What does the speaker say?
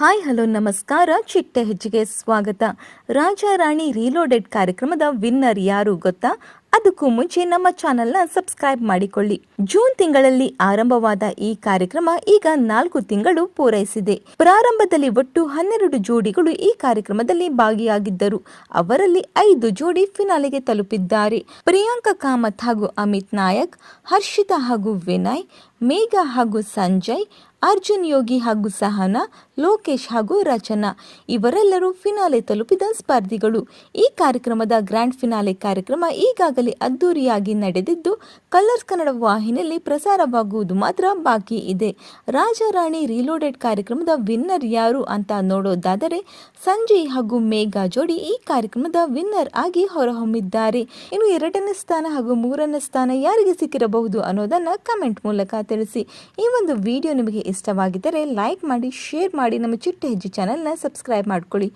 Hi, hello, ನಮಸ್ಕಾರ. ಚಿಟ್ಟೆ ಹೆಜ್ಜೆಗೆ ಸ್ವಾಗತ. ರಾಜ ರಾಣಿ ರೀಲೋಡೆಡ್ ಕಾರ್ಯಕ್ರಮದ ವಿನ್ನರ್ ಯಾರು ಗೊತ್ತಾ? ಅದಕ್ಕೂ ಮುಂಚೆ ನಮ್ಮ ಚಾನೆಲ್ನ ಸಬ್ಸ್ಕ್ರೈಬ್ ಮಾಡಿಕೊಳ್ಳಿ. ಜೂನ್ ತಿಂಗಳಲ್ಲಿ ಆರಂಭವಾದ ಈ ಕಾರ್ಯಕ್ರಮ ಈಗ ನಾಲ್ಕು ತಿಂಗಳು ಪೂರೈಸಿದೆ. ಪ್ರಾರಂಭದಲ್ಲಿ ಒಟ್ಟು ಹನ್ನೆರಡು ಜೋಡಿಗಳು ಈ ಕಾರ್ಯಕ್ರಮದಲ್ಲಿ ಭಾಗಿಯಾಗಿದ್ದರು. ಅವರಲ್ಲಿ ಐದು ಜೋಡಿ ಫಿನಾಲೆಗೆ ತಲುಪಿದ್ದಾರೆ. ಪ್ರಿಯಾಂಕಾ ಕಾಮತ್ ಹಾಗೂ ಅಮಿತ್ ನಾಯಕ್, ಹರ್ಷಿತಾ ಹಾಗೂ ವಿನಯ್, ಮೇಘ ಹಾಗೂ ಸಂಜಯ್ ಅರ್ಜುನ್, ಯೋಗಿ ಹಾಗೂ ಸಹನಾ, ಲೋಕೇಶ್ ಹಾಗೂ ರಚನಾ. ಇವರೆಲ್ಲರೂ ಫಿನಾಲೆ ತಲುಪಿದ ಸ್ಪರ್ಧಿಗಳು. ಈ ಕಾರ್ಯಕ್ರಮದ ಗ್ರ್ಯಾಂಡ್ ಫಿನಾಲೆ ಕಾರ್ಯಕ್ರಮ ಈಗಾಗಲೇ ಅದ್ದೂರಿಯಾಗಿ ನಡೆದಿದ್ದು, ಕಲರ್ಸ್ ಕನ್ನಡ ವಾಹಿನಿಯಲ್ಲಿ ಪ್ರಸಾರವಾಗುವುದು ಮಾತ್ರ ಬಾಕಿ ಇದೆ. ರಾಜಾರಾಣಿ ರೀಲೋಡೆಡ್ ಕಾರ್ಯಕ್ರಮದ ವಿನ್ನರ್ ಯಾರು ಅಂತ ನೋಡೋದಾದರೆ, ಸಂಜಯ್ ಹಾಗೂ ಮೇಘಾ ಜೋಡಿ ಈ ಕಾರ್ಯಕ್ರಮದ ವಿನ್ನರ್ ಆಗಿ ಹೊರಹೊಮ್ಮಿದ್ದಾರೆ. ಇನ್ನು ಎರಡನೇ ಸ್ಥಾನ ಹಾಗೂ ಮೂರನೇ ಸ್ಥಾನ ಯಾರಿಗೆ ಸಿಕ್ಕಿರಬಹುದು ಅನ್ನೋದನ್ನ ಕಮೆಂಟ್ ಮೂಲಕ ತಿಳಿಸಿ. ಈ ಒಂದು ವಿಡಿಯೋ ನಿಮಗೆ ಇಷ್ಟವಾಗಿದ್ದರೆ ಲೈಕ್ ಮಾಡಿ ಶೇರ್ ಮಾಡಿ ನಮ್ಮ ಚಿಟ್ಟ ಹೆಜ್ಜೆ ಚಾನಲ್ನ ಸಬ್ಸ್ಕ್ರೈಬ್ ಮಾಡ್ಕೊಳ್ಳಿ.